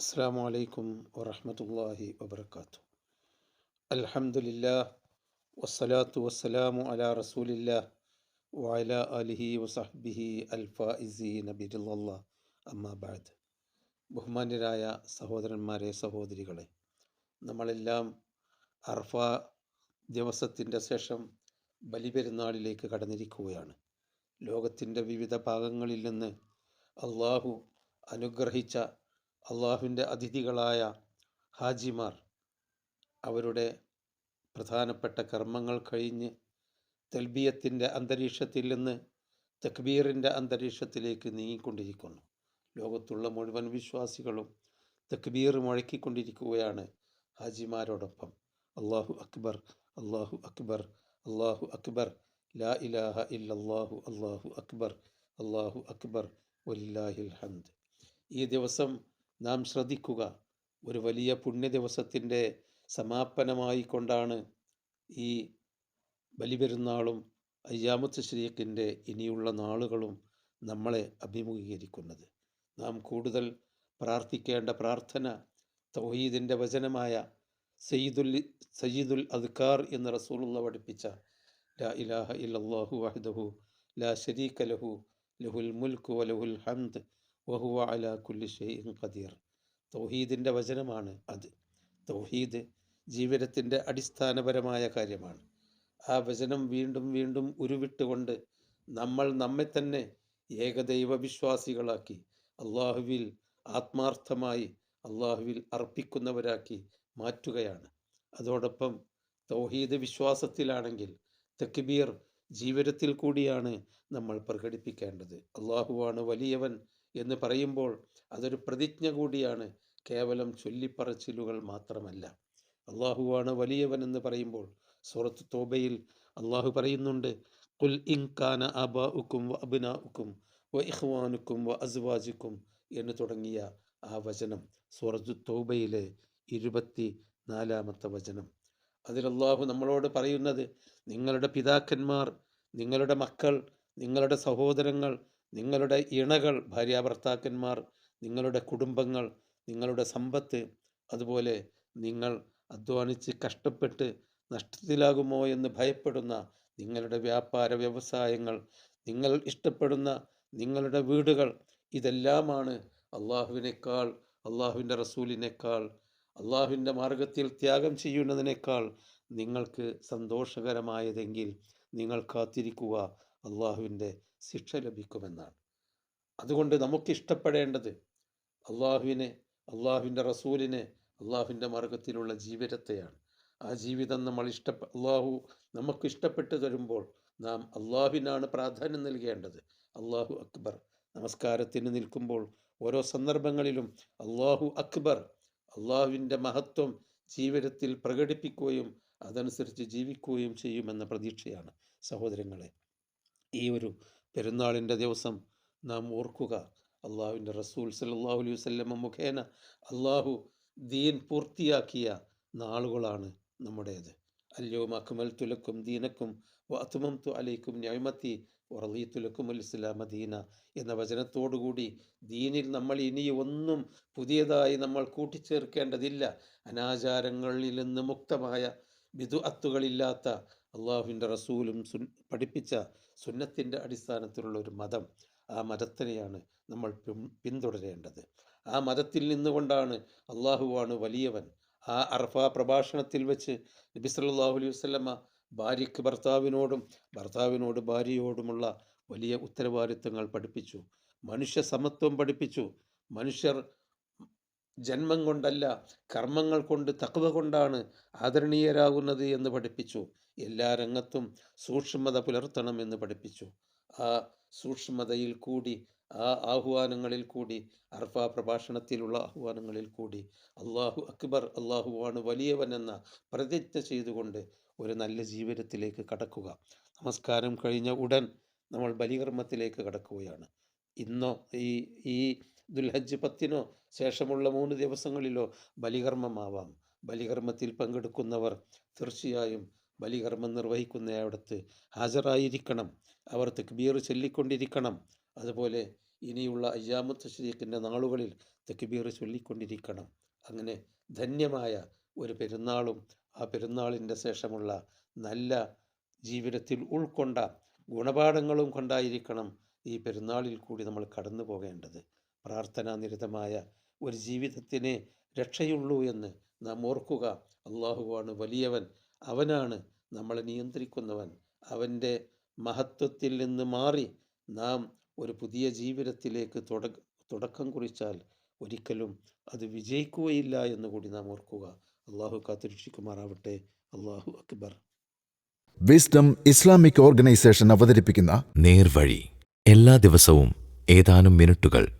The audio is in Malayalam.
അസ്സാം വലൈക്കും വറഹമത്തല്ലാഹി വബർക്കാത്തു അലഹമില്ല വസ്സലാത്തു വസ്സലാമു അല റസൂലില്ല വഅല അലിഹി വസഹ്ബിഹി അൽഫാഇസി നബിദുല്ലാ അമ്മാബാദ് ബഹുമാന്യരായ സഹോദരന്മാരെ സഹോദരികളെ നമ്മളെല്ലാം അർഫ ദിവസത്തിന്റെ ശേഷം ബലിപെരുന്നാളിലേക്ക് കടന്നിരിക്കുകയാണ്. ലോകത്തിന്റെ വിവിധ ഭാഗങ്ങളിൽ നിന്ന് അള്ളാഹു അനുഗ്രഹിച്ച അള്ളാഹുവിന്റെ അതിഥികളായ ഹാജിമാർ അവരുടെ പ്രധാനപ്പെട്ട കർമ്മങ്ങൾ കഴിഞ്ഞ് തെൽബിയത്തിന്റെ അന്തരീക്ഷത്തിൽ നിന്ന് തക്ബീറിന്റെ അന്തരീക്ഷത്തിലേക്ക് നീങ്ങിക്കൊണ്ടിരിക്കുന്നു. ലോകത്തുള്ള മുഴുവൻ വിശ്വാസികളും തക്ബീർ മുഴക്കിക്കൊണ്ടിരിക്കുകയാണ് ഹാജിമാരോടൊപ്പം. അള്ളാഹു അക്ബർ അള്ളാഹു അക്ബർ അള്ളാഹു അക്ബർ ലാ ഇലാഹ ഇല്ലല്ലാഹു അള്ളാഹു അക്ബർ അള്ളാഹു അക്ബർ വലില്ലാഹിൽ ഹംദ്. ഈ ദിവസം നാം ശ്രദ്ധിക്കുക. ഒരു വലിയ പുണ്യ ദിവസത്തിന്റെ സമാപനമായി കൊണ്ടാണ് ഈ ബലിപെരുന്നാളും അയ്യാമത്ത് ശരീഖിന്റെ ഇനിയുള്ള നാളുകളും നമ്മളെ അഭിമുഖീകരിക്കുന്നത്. നാം കൂടുതൽ പ്രാർത്ഥിക്കേണ്ട പ്രാർത്ഥന തൗഹീദിന്റെ വചനമായ സയ്യിദുൽ സയ്യിദുൽ അദ്കാർ എന്ന റസൂലുള്ള പഠിപ്പിച്ച ലാ ഇലാഹ ഇല്ലാഹു വഹദഹു ലാ ശരീക ലഹു ലഹുൽ മുൽക്കു വലഹുൽ ഹംദ് വഹുവ അലാ കുല്ലി ഷൈഇൻ ഖദീർ. തൗഹീദിന്റെ വചനമാണ് അത്. തൗഹീദ് ജീവിതത്തിന്റെ അടിസ്ഥാനപരമായ കാര്യമാണ്. ആ വചനം വീണ്ടും വീണ്ടും ഉരുവിട്ടുകൊണ്ട് നമ്മൾ നമ്മെ തന്നെ ഏകദൈവ വിശ്വാസികളാക്കി അള്ളാഹുവിൽ ആത്മാർത്ഥമായി അള്ളാഹുവിൽ അർപ്പിക്കുന്നവരാക്കി മാറ്റുകയാണ്. അതോടൊപ്പം തൗഹീദ് വിശ്വാസത്തിലാണെങ്കിൽ തക്ബീർ ജീവിതത്തിൽ കൂടിയാണ് നമ്മൾ പ്രകടിപ്പിക്കേണ്ടത്. അള്ളാഹുവാണ് വലിയവൻ എന്ന് പറയുമ്പോൾ അതൊരു പ്രതിജ്ഞ കൂടിയാണ്. കേവലം ചൊല്ലിപ്പറച്ചിലുകൾ മാത്രമല്ല. അള്ളാഹുവാണ് വലിയവൻ എന്ന് പറയുമ്പോൾ സൂറത്ത് തോബയിൽ അള്ളാഹു പറയുന്നുണ്ട് കുൽ ഇൻകാന അബാഉക്കും വ അബ്നാഉക്കും വ ഇഹ്വാനുക്കും വ അസ്വാജിക്കും എന്ന് തുടങ്ങിയ ആ വചനം സൂറത്ത് തോബയിലെ ഇരുപത്തി നാലാമത്തെ വചനം അള്ളാഹു നമ്മളോട് പറയുന്നത് നിങ്ങളുടെ പിതാക്കന്മാർ നിങ്ങളുടെ മക്കൾ നിങ്ങളുടെ സഹോദരങ്ങൾ നിങ്ങളുടെ ഇണകൾ ഭാര്യാഭർത്താക്കന്മാർ നിങ്ങളുടെ കുടുംബങ്ങൾ നിങ്ങളുടെ സമ്പത്ത് അതുപോലെ നിങ്ങൾ അധ്വാനിച്ച് കഷ്ടപ്പെട്ട് നഷ്ടത്തിലാകുമോ എന്ന് ഭയപ്പെടുന്ന നിങ്ങളുടെ വ്യാപാര വ്യവസായങ്ങൾ നിങ്ങൾ ഇഷ്ടപ്പെടുന്ന നിങ്ങളുടെ വീടുകൾ ഇതെല്ലാമാണ് അള്ളാഹുവിനേക്കാൾ അള്ളാഹുവിന്റെ റസൂലിനേക്കാൾ അള്ളാഹുവിന്റെ മാർഗത്തിൽ ത്യാഗം ചെയ്യുന്നതിനേക്കാൾ നിങ്ങൾക്ക് സന്തോഷകരമായതെങ്കിൽ നിങ്ങൾ കാത്തിരിക്കുക. അള്ളാഹുവിന്റെ ശിക്ഷ ലഭിക്കുമെന്നാണ്. അതുകൊണ്ട് നമുക്കിഷ്ടപ്പെടേണ്ടത് അള്ളാഹുവിനെ അള്ളാഹുവിന്റെ റസൂലിനെ അള്ളാഹുവിന്റെ മാർഗത്തിലുള്ള ജീവിതത്തെയാണ്. ആ ജീവിതം നമ്മൾ ഇഷ്ട അള്ളാഹു നമുക്ക് ഇഷ്ടപ്പെട്ട് തരുമ്പോൾ നാം അള്ളാഹുവിനാണ് പ്രാധാന്യം നൽകേണ്ടത്. അള്ളാഹു അക്ബർ. നമസ്കാരത്തിന് നിൽക്കുമ്പോൾ ഓരോ സന്ദർഭങ്ങളിലും അള്ളാഹു അക്ബർ അള്ളാഹുവിന്റെ മഹത്വം ജീവിതത്തിൽ പ്രകടിപ്പിക്കുകയും അതനുസരിച്ച് ജീവിക്കുകയും ചെയ്യുമെന്ന പ്രതീക്ഷയാണ് സഹോദരങ്ങളെ. ഈ ഒരു പെരുന്നാളിന്റെ ദിവസം നാം ഓർക്കുക അള്ളാഹുവിന്റെ റസൂൽ സല്ലാഹു അലൈഹി വല്ലമ മുഖേന അള്ളാഹു ദീൻ പൂർത്തിയാക്കിയ നാളുകളാണ് നമ്മുടേത്. അല്യോം അക്മൽ തുലക്കും ദീനക്കും വഅത്മം തു അലൈക്കും ന്യായ്മത്തി ഉറലി തുലക്കും ഇസ്ലാമ ദീന എന്ന വചനത്തോടുകൂടി ദീനിൽ നമ്മൾ ഇനി ഒന്നും പുതിയതായി നമ്മൾ കൂട്ടിച്ചേർക്കേണ്ടതില്ല. അനാചാരങ്ങളിൽ നിന്ന് മുക്തമായ വിധു അത്തുകളില്ലാത്ത അള്ളാഹുവിന്റെ റസൂലും സുൻ പഠിപ്പിച്ച സുന്നത്തിന്റെ അടിസ്ഥാനത്തിലുള്ള ഒരു മതം ആ മതത്തിനെയാണ് നമ്മൾ പിന്തുടരേണ്ടത്. ആ മതത്തിൽ നിന്നുകൊണ്ടാണ് അള്ളാഹുവാണ് വലിയവൻ. ആ അർഫ പ്രഭാഷണത്തിൽ വെച്ച് നബി സല്ലല്ലാഹു അലൈഹി വസല്ലമ ഭാര്യയ്ക്ക് ഭർത്താവിനോടും ഭർത്താവിനോട് ഭാര്യയോടുമുള്ള വലിയ ഉത്തരവാദിത്തങ്ങൾ പഠിപ്പിച്ചു. മനുഷ്യ സമത്വം പഠിപ്പിച്ചു. മനുഷ്യർ ജന്മം കൊണ്ടല്ല കർമ്മങ്ങൾ കൊണ്ട് തക്കവ കൊണ്ടാണ് ആദരണീയരാകുന്നത് എന്ന് പഠിപ്പിച്ചു. എല്ലാ രംഗത്തും സൂക്ഷ്മത പുലർത്തണം എന്ന് പഠിപ്പിച്ചു. ആ സൂക്ഷ്മതയിൽ കൂടി ആ ആഹ്വാനങ്ങളിൽ കൂടി അർഫ പ്രഭാഷണത്തിലുള്ള ആഹ്വാനങ്ങളിൽ കൂടി അള്ളാഹു അക്ബർ അള്ളാഹുവാണ് വലിയവൻ എന്ന പ്രതിജ്ഞ ചെയ്തുകൊണ്ട് ഒരു നല്ല ജീവിതത്തിലേക്ക് കടക്കുക. നമസ്കാരം കഴിഞ്ഞ ഉടൻ നമ്മൾ ബലികർമ്മത്തിലേക്ക് കടക്കുകയാണ്. ഇന്നോ ഈ ഈ ദുൽഹജ്ജ് പത്തിനോ ശേഷമുള്ള മൂന്ന് ദിവസങ്ങളിലോ ബലികർമ്മമാവാം. ബലികർമ്മത്തിൽ പങ്കെടുക്കുന്നവർ തീർച്ചയായും ബലികർമ്മം നിർവഹിക്കുന്നയിടത്ത് ഹാജരായിരിക്കണം. അവർ തക്ബീർ ചൊല്ലിക്കൊണ്ടിരിക്കണം. അതുപോലെ ഇനിയുള്ള അയ്യാമത്ത് ശരീഖിന്റെ നാളുകളിൽ തെക്ബീർ ചൊല്ലിക്കൊണ്ടിരിക്കണം. അങ്ങനെ ധന്യമായ ഒരു പെരുന്നാളും ആ പെരുന്നാളിന്റെ ശേഷമുള്ള നല്ല ജീവിതത്തിൽ ഉൾക്കൊണ്ട ഗുണപാഠങ്ങളും കൊണ്ടായിരിക്കണം ഈ പെരുന്നാളിൽ കൂടി നമ്മൾ കടന്നു പോകേണ്ടത് പ്രാർത്ഥനാനിരതമായ ഒരു ജീവിതത്തിനെ രക്ഷയുള്ളൂ എന്ന് നാം ഓർക്കുക. അള്ളാഹുവാണ് വലിയവൻ. അവനാണ് നമ്മളെ നിയന്ത്രിക്കുന്നവൻ. അവന്റെ മഹത്വത്തിൽ നിന്ന് മാറി നാം ഒരു പുതിയ ജീവിതത്തിലേക്ക് തുട തുടക്കം കുറിച്ചാൽ ഒരിക്കലും അത് വിജയിക്കുകയില്ല എന്ന് കൂടി നാം ഓർക്കുക. അള്ളാഹു കാത്തുരക്ഷിക്കുമാറാവട്ടെ. അള്ളാഹു അക്ബർ. വിസ്ഡം ഇസ്ലാമിക് ഓർഗനൈസേഷൻ അവതരിപ്പിക്കുന്ന നേർവഴി. എല്ലാ ദിവസവും ഏതാനും മിനിറ്റുകൾ